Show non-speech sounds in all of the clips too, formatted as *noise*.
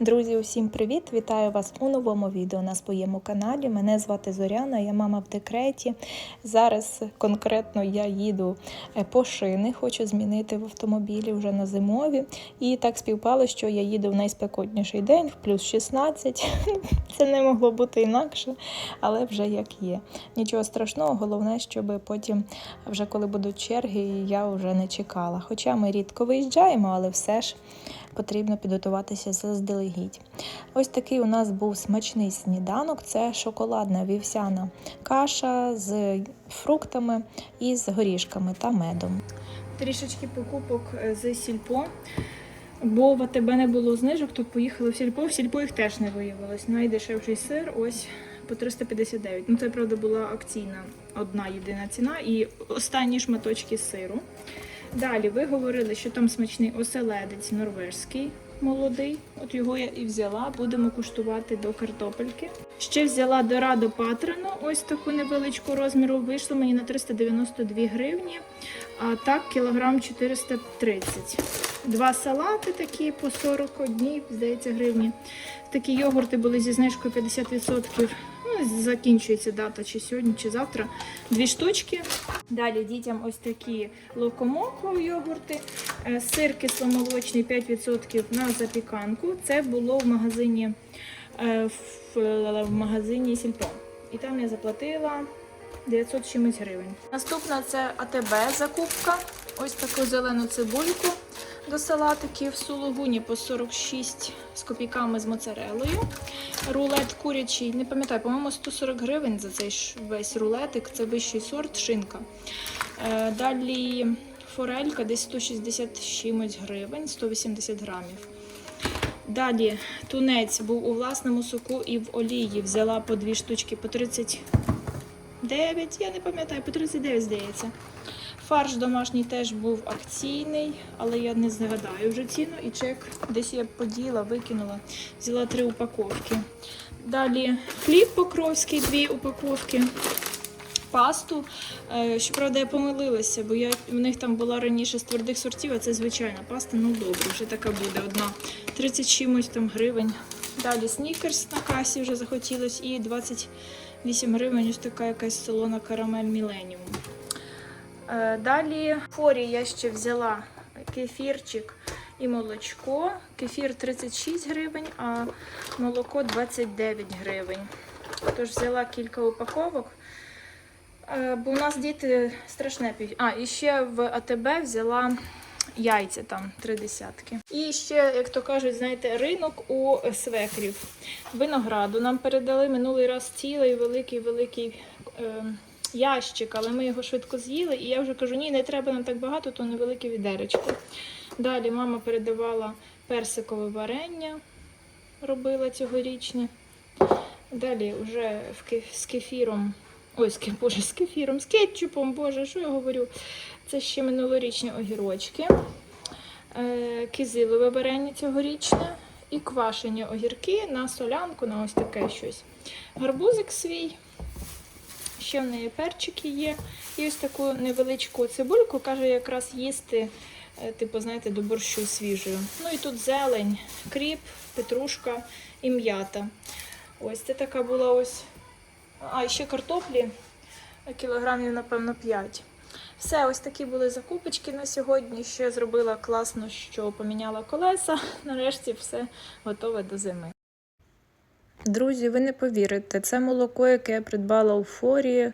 Друзі, усім привіт! Вітаю вас у новому відео на своєму каналі. Мене звати Зоряна, я мама в декреті. Зараз конкретно я їду е, по шини, хочу змінити в автомобілі вже на зимові. І так співпало, що я їду в найспекотніший день, в плюс 16. *laughs* Це не могло бути інакше, але вже як є. Нічого страшного, головне, щоб потім, вже коли будуть черги, я вже не чекала. Хоча ми рідко виїжджаємо, але все ж потрібно підготуватися заздалегідь. Ось такий у нас був смачний сніданок: це шоколадна вівсяна каша з фруктами і з горішками та медом. Трішечки покупок е, з сільпо. Бо в АТБ не було знижок, то поїхали в сільпо. В сільпо їх теж не виявилось. Найдешевший сир ось по 359. Ну це правда була акційна одна єдина ціна і останні шматочки сиру. Далі ви говорили, що там смачний оселедець норвежський молодий. От його я і взяла. Будемо куштувати до картопельки. Ще взяла дорадо патрену, ось таку невеличку розміру. Вийшло мені на 392 гривні, а так кілограм 430. Два салати такі по 41, здається, гривні. Такі йогурти були зі знижкою 50%. Закінчується дата чи сьогодні, чи завтра. Дві штучки. Далі дітям ось такі локомоко йогурти. Е, Сир кисломолочний 5% на запіканку. Це було в магазині е, в, в магазині Сільпо. І там я заплатила 900 чимось гривень. Наступна це АТБ закупка. Ось таку зелену цибульку до салатиків. Сулугуні по 46 з копійками з моцарелою. Рулет курячий, не пам'ятаю, по-моєму, 140 гривень за цей весь рулетик. Це вищий сорт, шинка. Е, Далі форелька десь 160 чимось гривень, 180 грамів. Далі тунець був у власному соку і в олії. Взяла по дві штучки по 39, я не пам'ятаю, по 39, здається. Фарш домашній теж був акційний, але я не згадаю вже ціну і чек десь я поділа, викинула. Взяла три упаковки. Далі хліб покровський, дві упаковки. Пасту. Е, Щоправда, я помилилася, бо я, в них там була раніше з твердих сортів, а це звичайна паста. Ну добре, вже така буде одна. 30 чимось там гривень. Далі снікерс на касі вже захотілось і 28 гривень ось така якась солона карамель Міленіум. Е, Далі в форі я ще взяла кефірчик і молочко. Кефір 36 гривень, а молоко 29 гривень. Тож взяла кілька упаковок. Е, Бо у нас діти страшне п'ють. А, і ще в АТБ взяла яйця там три десятки. І ще, як то кажуть, знаєте, ринок у свекрів. Винограду нам передали минулий раз цілий великий-великий е, ящик, але ми його швидко з'їли. І я вже кажу, ні, не треба нам так багато, то невелике відеречко. Далі мама передавала персикове варення, робила цьогорічне. Далі вже з кефіром. Ой, з, боже, з кефіром, з кетчупом, боже, що я говорю? Це ще минулорічні огірочки, е, кизилове варення цьогорічне і квашені огірки на солянку, на ось таке щось. Гарбузик свій. Ще в неї перчики є. І ось таку невеличку цибульку, каже, якраз їсти, е, типу, знаєте, до борщу свіжою. Ну і тут зелень, кріп, петрушка і м'ята. Ось це така була ось. А, і ще картоплі кілограмів, напевно, 5. Все, ось такі були закупочки на сьогодні. Ще зробила класно, що поміняла колеса. *laughs* Нарешті все готове до зими. Друзі, ви не повірите, це молоко, яке я придбала у форі,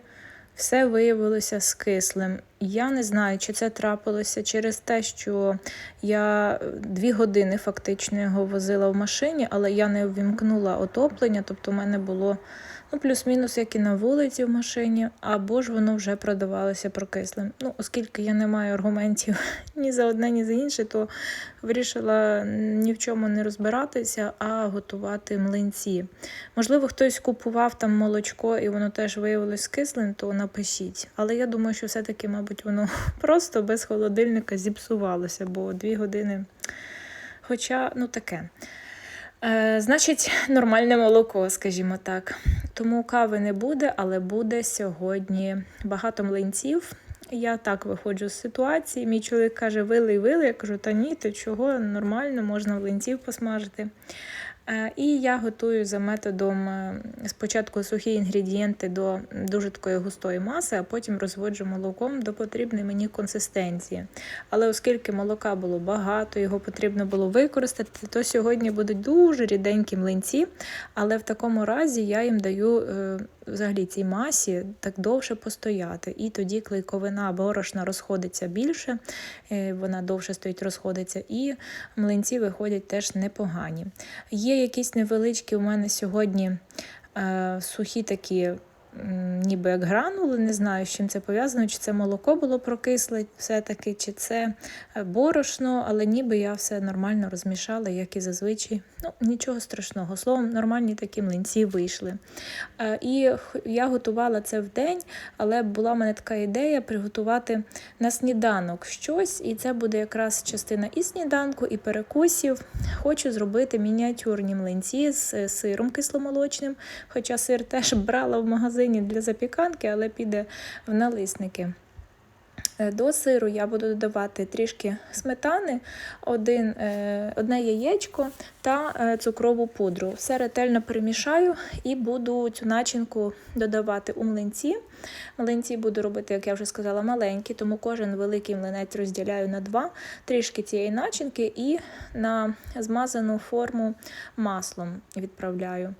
все виявилося скислим. Я не знаю, чи це трапилося через те, що я дві години фактично його возила в машині, але я не ввімкнула отоплення, тобто в мене було ну, плюс-мінус, як і на вулиці в машині, або ж воно вже продавалося прокислим. Ну, оскільки я не маю аргументів *laughs* ні за одне, ні за інше, то вирішила ні в чому не розбиратися, а готувати млинці. Можливо, хтось купував там молочко і воно теж виявилось кислим, то напишіть. Але я думаю, що все-таки, мабуть, воно *laughs* просто без холодильника зіпсувалося, бо дві години. Хоча, ну таке. Е, значить, нормальне молоко, скажімо так. Тому кави не буде, але буде сьогодні багато млинців. Я так виходжу з ситуації. Мій чоловік каже, вилий, вилий. Я кажу, та ні, ти чого, нормально, можна млинців посмажити. Е, І я готую за методом е, спочатку сухі інгредієнти до дуже такої густої маси, а потім розводжу молоком до потрібної мені консистенції. Але оскільки молока було багато, його потрібно було використати, то сьогодні будуть дуже ріденькі млинці, але в такому разі я їм даю е, взагалі цій масі так довше постояти. І тоді клейковина борошна розходиться більше, е, вона довше стоїть, розходиться, і млинці виходять теж непогані. Є якісь невеличкі у мене сьогодні е, сухі такі. Ніби як гранули, не знаю, з чим це пов'язано, чи це молоко було прокисле, все-таки, чи це е, борошно, але ніби я все нормально розмішала, як і зазвичай. Ну, нічого страшного. Словом, нормальні такі млинці вийшли. Е, І я готувала це в день, але була в мене така ідея приготувати на сніданок щось, і це буде якраз частина і сніданку, і перекусів. Хочу зробити мініатюрні млинці з е, сиром кисломолочним, хоча сир теж брала в магазині для запіканки, але піде в налисники. Е, До сиру я буду додавати трішки сметани, один, е, одне яєчко та е, цукрову пудру. Все ретельно перемішаю і буду цю начинку додавати у млинці. Млинці буду робити, як я вже сказала, маленькі, тому кожен великий млинець розділяю на два, трішки цієї начинки і на змазану форму маслом відправляю.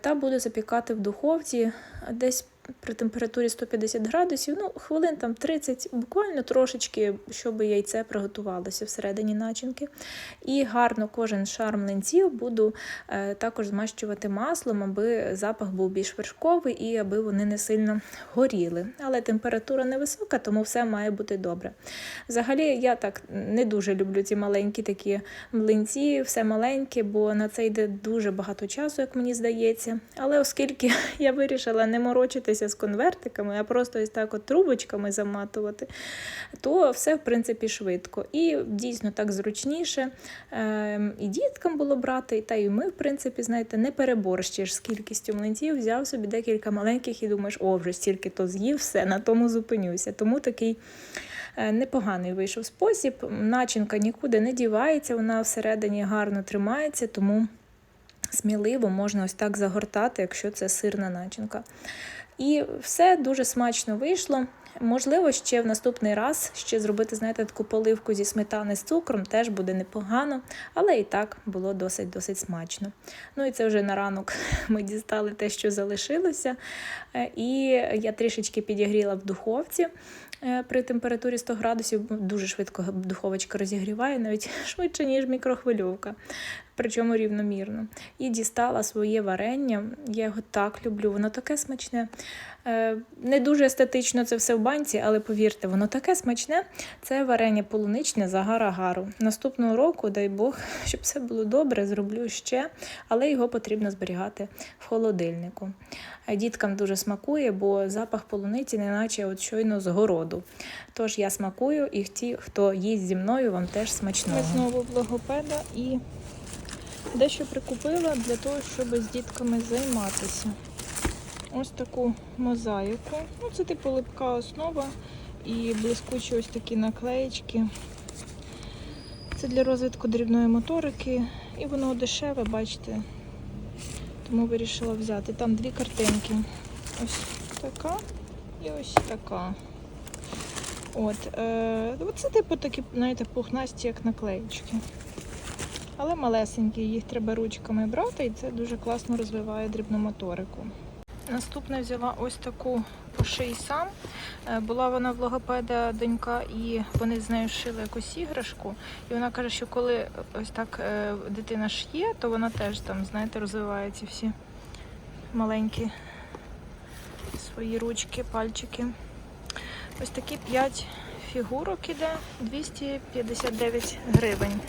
Та буду запікати в духовці десь при температурі 150 градусів, ну, хвилин там 30, буквально трошечки, щоб яйце приготувалося всередині начинки. І гарно кожен шар млинців буду е, також змащувати маслом, аби запах був більш вершковий і аби вони не сильно горіли. Але температура невисока, тому все має бути добре. Взагалі, я так не дуже люблю ці маленькі такі млинці, все маленьке, бо на це йде дуже багато часу, як мені здається. Але оскільки *laughs* я вирішила не морочитися з конвертиками, а просто ось так от трубочками заматувати, то все в принципі швидко. І дійсно так зручніше. Ем, І діткам було брати, та й ми, в принципі, знаєте, не переборщиш з кількістю млинців, взяв собі декілька маленьких і думаєш, о, вже стільки то з'їв, все, на тому зупинюся. Тому такий. е, Непоганий вийшов спосіб. Начинка нікуди не дівається, вона всередині гарно тримається, тому сміливо можна ось так загортати, якщо це сирна начинка. І все дуже смачно вийшло. Можливо, ще в наступний раз ще зробити, знаєте, таку поливку зі сметани з цукром теж буде непогано, але і так було досить досить смачно. Ну і це вже на ранок *laughs* ми дістали те, що залишилося. Е, І я трішечки підігріла в духовці е, при температурі 100 градусів. Дуже швидко духовочка розігріває, навіть *laughs* швидше, ніж мікрохвильовка. Причому рівномірно. І дістала своє варення. Я його так люблю, воно таке смачне. Е, Не дуже естетично це все в банці, але повірте, воно таке смачне. Це варення полуничне за гара-гару. Наступного року, дай Бог, *laughs* щоб все було добре, зроблю ще, але його потрібно зберігати в холодильнику. Е, Діткам дуже смакує, бо запах полуниці, неначе от щойно з городу. Тож я смакую, і ті, хто їсть зі мною, вам теж смачного. Знову в логопеда і дещо прикупила для того, щоб з дітками займатися. Ось таку мозаїку. Ну, це типу липка основа і блискучі ось такі наклеєчки. Це для розвитку дрібної моторики. І воно дешеве, бачите. Тому вирішила взяти. Там дві картинки. Ось така і ось така. От, е, це типу такі, знаєте, пухнасті, як наклеїчки. Але малесенькі, їх треба ручками брати, і це дуже класно розвиває дрібну моторику. Наступне взяла ось таку поший сам. Е, Була вона в логопеда донька, і вони з нею шили якусь іграшку. І вона каже, що коли ось так е, дитина шиє, то вона теж там, знаєте, розвиває ці всі маленькі свої ручки, пальчики. Ось такі 5 фігурок іде 259 гривень.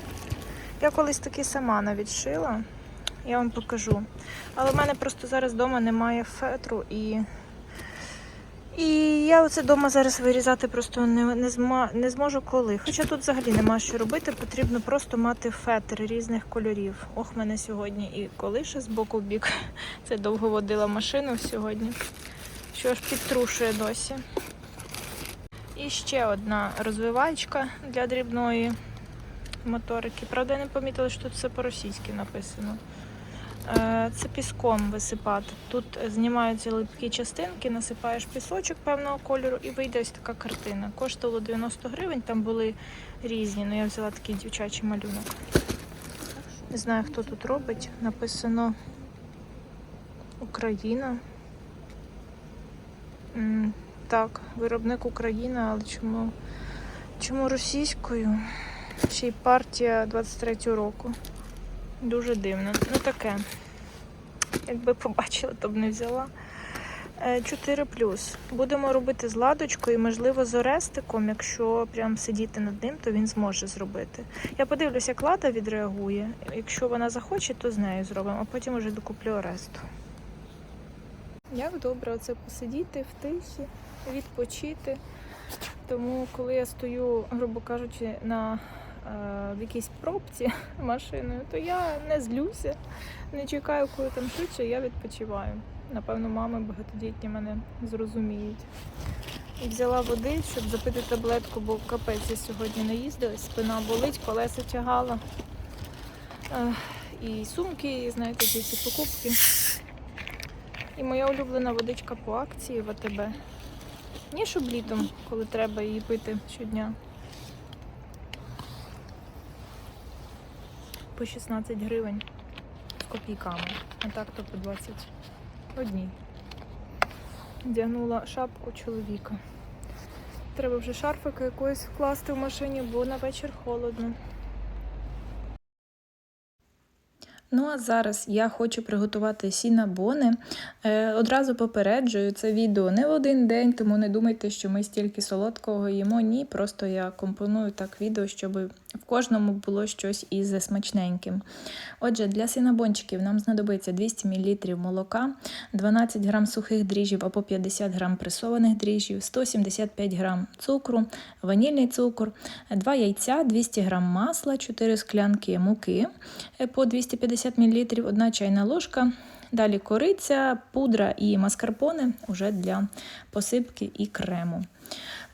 Я колись таки сама навіть шила, я вам покажу. Але в мене просто зараз вдома немає фетру і. І я оце вдома зараз вирізати просто не, не, зма, не зможу коли. Хоча тут взагалі нема що робити, потрібно просто мати фетр різних кольорів. Ох, мене сьогодні і колише з боку в бік. Це довго водила машину сьогодні. Що аж підтрушує досі. І ще одна розвивачка для дрібної моторики. Правда, я не помітила, що тут все по-російськи написано. Е, Це піском висипати. Тут знімаються липкі частинки, насипаєш пісочок певного кольору і вийде ось така картина. Коштувало 90 гривень, там були різні, але я взяла такий дівчачий малюнок. Не знаю, хто тут робить. Написано Україна. Так, виробник Україна, але чому, чому російською? Ще й партія 23-го року. Дуже дивно. Ну таке. Якби побачила, то б не взяла. Е, 4 Будемо робити з ладочкою, можливо, з орестиком. Якщо прям сидіти над ним, то він зможе зробити. Я подивлюся, як лада відреагує. Якщо вона захоче, то з нею зробимо, а потім вже докуплю оресту. Як добре оце посидіти в тиші, відпочити. Тому коли я стою, грубо кажучи, на в якійсь пробці *laughs* машиною, то я не злюся, не чекаю, коли там швидше, я відпочиваю. Напевно, мами багатодітні мене зрозуміють. І взяла води, щоб запити таблетку, бо капець я сьогодні не їздила, спина болить, колеса тягала. Е, І сумки, і знаєте, ці покупки. І моя улюблена водичка по акції в АТБ. Ні, щоб літом, коли треба її пити щодня. По 16 гривень з копійками. А так то по 20 одній. Вдягнула шапку чоловіка. Треба вже шарфика якоїсь вкласти в машині, бо на вечір холодно. Ну а зараз я хочу приготувати сінабони. Е, одразу попереджую, це відео не в один день, тому не думайте, що ми стільки солодкого їмо. Ні, просто я компоную так відео, щоб в кожному було щось із смачненьким. Отже, для сінабончиків нам знадобиться 200 мл молока, 12 г сухих дріжджів або 50 г пресованих дріжджів, 175 г цукру, ванільний цукор, 2 яйця, 200 г масла, 4 склянки муки е, по 250 мл, 1 чайна ложка. Далі кориця, пудра і маскарпоне вже для посипки і крему.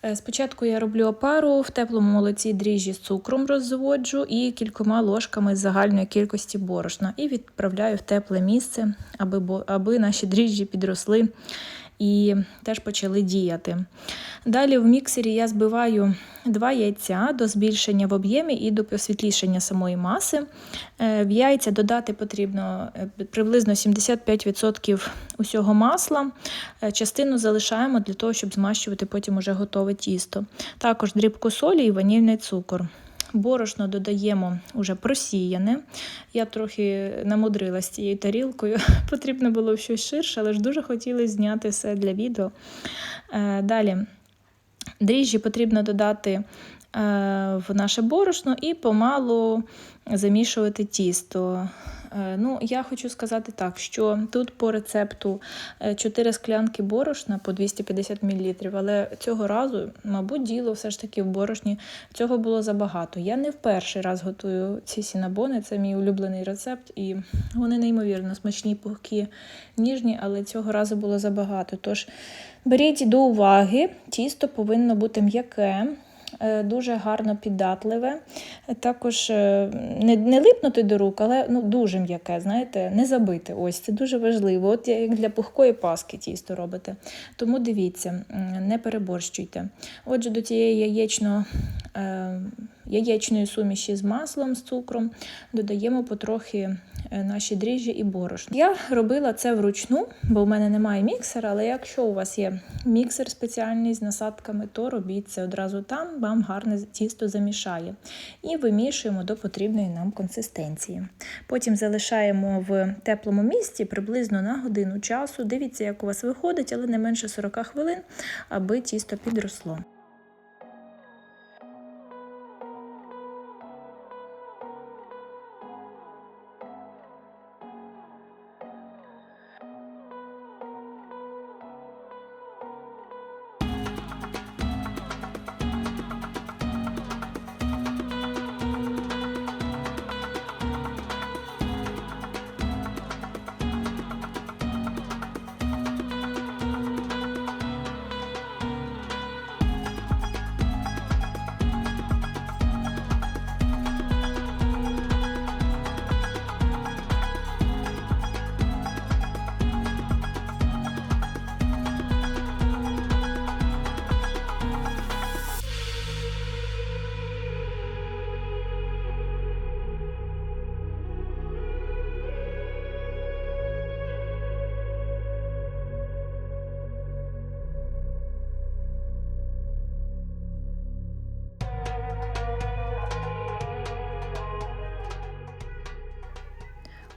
Е, Спочатку я роблю опару в теплому молоці дріжджі з цукром розводжу і кількома ложками загальної кількості борошна і відправляю в тепле місце, аби, аби наші дріжджі підросли і теж почали діяти. Далі в міксері я збиваю два яйця до збільшення в об'ємі і до посвітлішення самої маси. Е, В яйця додати потрібно е, приблизно 75% усього масла. Е, Частину залишаємо для того, щоб змащувати потім уже готове тісто. Також дрібку солі і ванільний цукор. Борошно додаємо уже просіяне. Я трохи намудрила з цією тарілкою. *laughs* Потрібно було щось ширше, але ж дуже хотіли зняти все для відео. Е, Далі дріжджі потрібно додати е, в наше борошно і помалу замішувати тісто. Е, Ну, я хочу сказати так, що тут по рецепту 4 склянки борошна по 250 мл, але цього разу, мабуть, діло все ж таки в борошні. Цього було забагато. Я не в перший раз готую ці сінабони, це мій улюблений рецепт, і вони неймовірно смачні, пухкі, ніжні, але цього разу було забагато. Тож беріть до уваги, тісто повинно бути м'яке. Е, Дуже гарно піддатливе, також е, не, не липнути до рук, але ну, дуже м'яке, знаєте, не забити. Ось це дуже важливо. От як для пухкої паски тісто робите. Тому дивіться, не переборщуйте. Отже, до тієї яєчно, е, яєчної суміші з маслом, з цукром додаємо потрохи е, наші дріжджі і борошно. Я робила це вручну, бо в мене немає міксера, але якщо у вас є міксер спеціальний з насадками, то робіть це одразу там, вам гарне тісто замішає. І вимішуємо до потрібної нам консистенції. Потім залишаємо в теплому місці приблизно на годину часу. Дивіться, як у вас виходить, але не менше 40 хвилин, аби тісто підросло.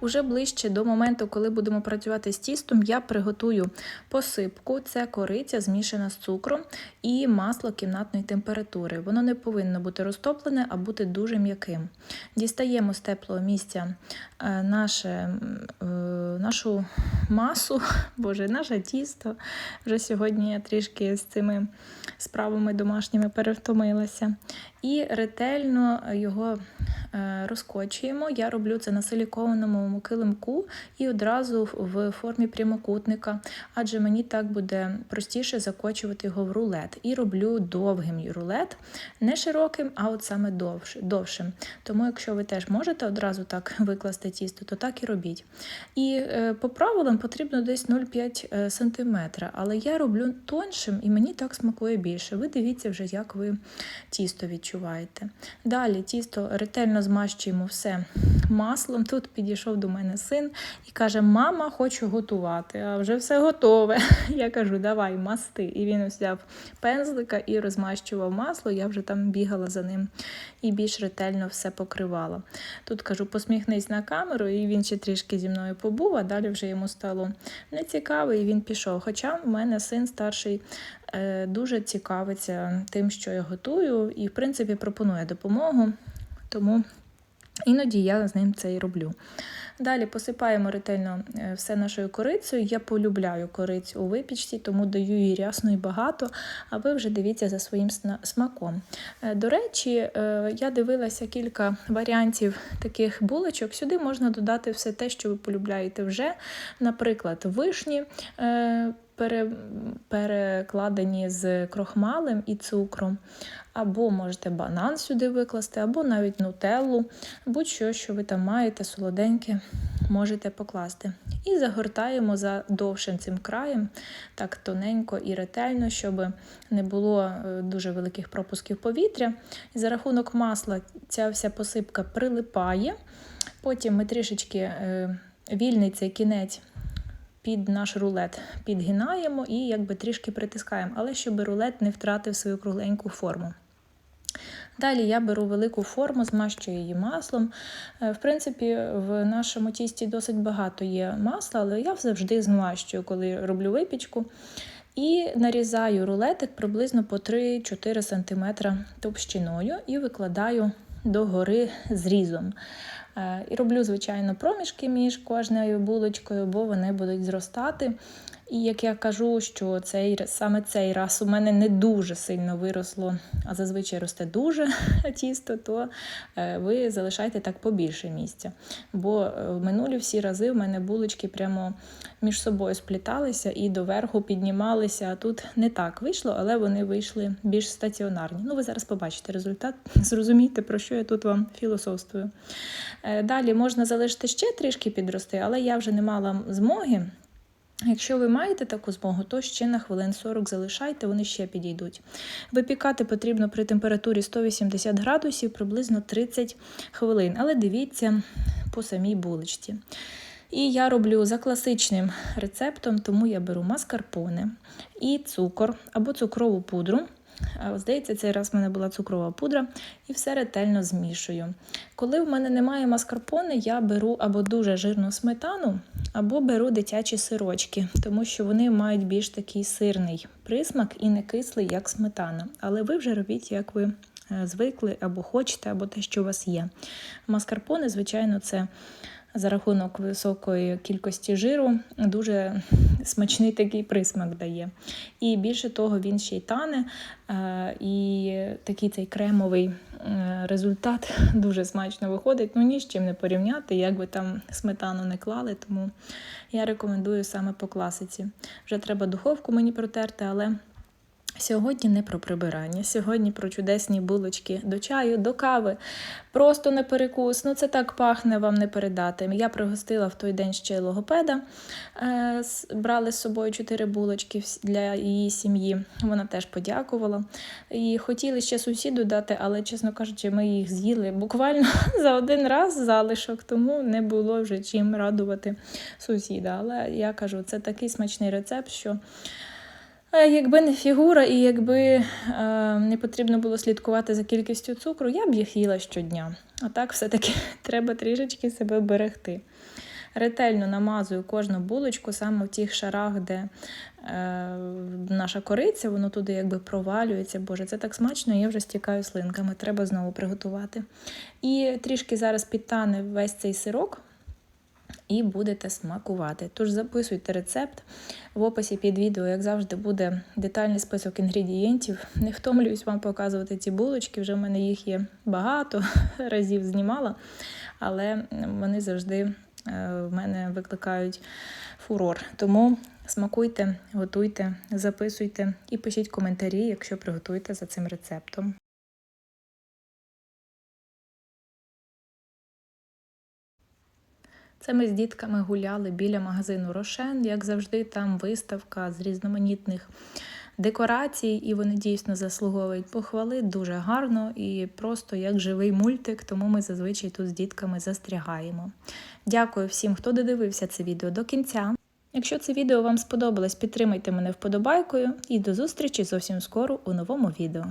Уже ближче до моменту, коли будемо працювати з тістом, я приготую посипку. Це кориця змішана з цукром і масло кімнатної температури. Воно не повинно бути розтоплене, а бути дуже м'яким. Дістаємо з теплого місця е, наше, е, нашу масу, *laughs* боже, наше тісто. Вже сьогодні я трішки з цими справами домашніми перевтомилася. І ретельно його е, розкочуємо. Я роблю це на силікованому килимку і одразу в формі прямокутника, адже мені так буде простіше закочувати його в рулет. І роблю довгим рулет, не широким, а от саме довшим. Тому, якщо ви теж можете одразу так *laughs* викласти тісто, то так і робіть. І е, по правилам потрібно десь 0,5 см, але я роблю тоншим і мені так смакує більше. Ви дивіться вже, як ви тісто відчуваєте. Далі тісто ретельно змащуємо все маслом. Тут підійшов до мене син і каже: Мама, хочу готувати, а вже все готове. *laughs* Я кажу, давай масти. І він взяв пензлика і розмащував масло. Я вже там бігала за ним і більш ретельно все покривала. Тут кажу, посміхнись на камеру, і він ще трішки зі мною побув, а далі вже йому стало нецікаво, і він пішов. Хоча в мене син старший дуже цікавиться тим, що я готую, і, в принципі, пропонує допомогу. Тому іноді я з ним це і роблю. Далі посипаємо ретельно е, все нашою корицею. Я полюбляю корицю у випічці, тому даю її рясно і багато, а ви вже дивіться за своїм смаком. Е, До речі, е, я дивилася кілька варіантів таких булочок. Сюди можна додати все те, що ви полюбляєте вже. Наприклад, вишні. Пере- Перекладені з крохмалем і цукром, або можете банан сюди викласти, або навіть нутеллу, будь-що, що ви там маєте, солоденьке, можете покласти. І загортаємо за довшим цим краєм, так тоненько і ретельно, щоб не було е, дуже великих пропусків повітря. І за рахунок масла ця вся посипка прилипає. Потім ми трішечки е, вільний цей кінець під наш рулет підгинаємо і якби трішки притискаємо, але щоб рулет не втратив свою кругленьку форму. Далі я беру велику форму, змащую її маслом. Е, В принципі, в нашому тісті досить багато є масла, але я завжди змащую, коли роблю випічку. І нарізаю рулетик приблизно по 3-4 см товщиною і викладаю догори зрізом. Е, І роблю, звичайно, проміжки між кожною булочкою, бо вони будуть зростати. І як я кажу, що цей, саме цей раз у мене не дуже сильно виросло, а зазвичай росте дуже *laughs* тісто, то е, ви залишайте так побільше місця. Бо е, в минулі всі рази в мене булочки прямо між собою спліталися і доверху піднімалися. А тут не так вийшло, але вони вийшли більш стаціонарні. Ну, ви зараз побачите результат, *laughs* зрозумієте, про що я тут вам філософствую. Е, Далі можна залишити ще трішки підрости, але я вже не мала змоги. Якщо ви маєте таку змогу, то ще на хвилин 40 залишайте, вони ще підійдуть. Випікати потрібно при температурі 180 градусів приблизно 30 хвилин, але дивіться по самій булочці. І я роблю за класичним рецептом, тому я беру маскарпоне і цукор або цукрову пудру. Здається, цей раз в мене була цукрова пудра і все ретельно змішую. Коли в мене немає маскарпоне, я беру або дуже жирну сметану, або беру дитячі сирочки, тому що вони мають більш такий сирний присмак і не кислий, як сметана. Але ви вже робіть, як ви е, звикли, або хочете, або те, що у вас є. Маскарпоне, звичайно, це за рахунок високої кількості жиру дуже смачний такий присмак дає. І більше того, він ще й тане, е, і такий цей кремовий е, результат *laughs* дуже смачно виходить. Ну ні з чим не порівняти, як би там сметану не клали, тому я рекомендую саме по класиці. Вже треба духовку мені протерти, але. Сьогодні не про прибирання, сьогодні про чудесні булочки до чаю, до кави. Просто на перекус. Ну це так пахне, вам не передати. Я пригостила в той день ще логопеда. Е, брали з собою чотири булочки для її сім'ї. Вона теж подякувала. І хотіли ще сусіду дати, але, чесно кажучи, ми їх з'їли буквально *laughs* за один раз залишок, тому не було вже чим радувати сусіда. Але я кажу, це такий смачний рецепт, що. Якби не фігура, і якби е, не потрібно було слідкувати за кількістю цукру, я б їх їла щодня. А так все-таки *laughs* треба трішечки себе берегти. Ретельно намазую кожну булочку саме в тих шарах, де е, наша кориця, воно туди якби провалюється. Боже, це так смачно, я вже стікаю слинками. Треба знову приготувати. І трішки зараз підтане весь цей сирок. І будете смакувати. Тож записуйте рецепт. В описі під відео, як завжди, буде детальний список інгредієнтів. Не втомлююсь вам показувати ці булочки, вже в мене їх є багато *laughs* разів знімала, але вони завжди е, в мене викликають фурор. Тому смакуйте, готуйте, записуйте і пишіть коментарі, якщо приготуєте за цим рецептом. Це ми з дітками гуляли біля магазину Рошен. Як завжди, там виставка з різноманітних декорацій, і вони дійсно заслуговують похвали дуже гарно і просто як живий мультик, тому ми зазвичай тут з дітками застрягаємо. Дякую всім, хто додивився це відео до кінця. Якщо це відео вам сподобалось, підтримайте мене вподобайкою і до зустрічі зовсім скоро у новому відео.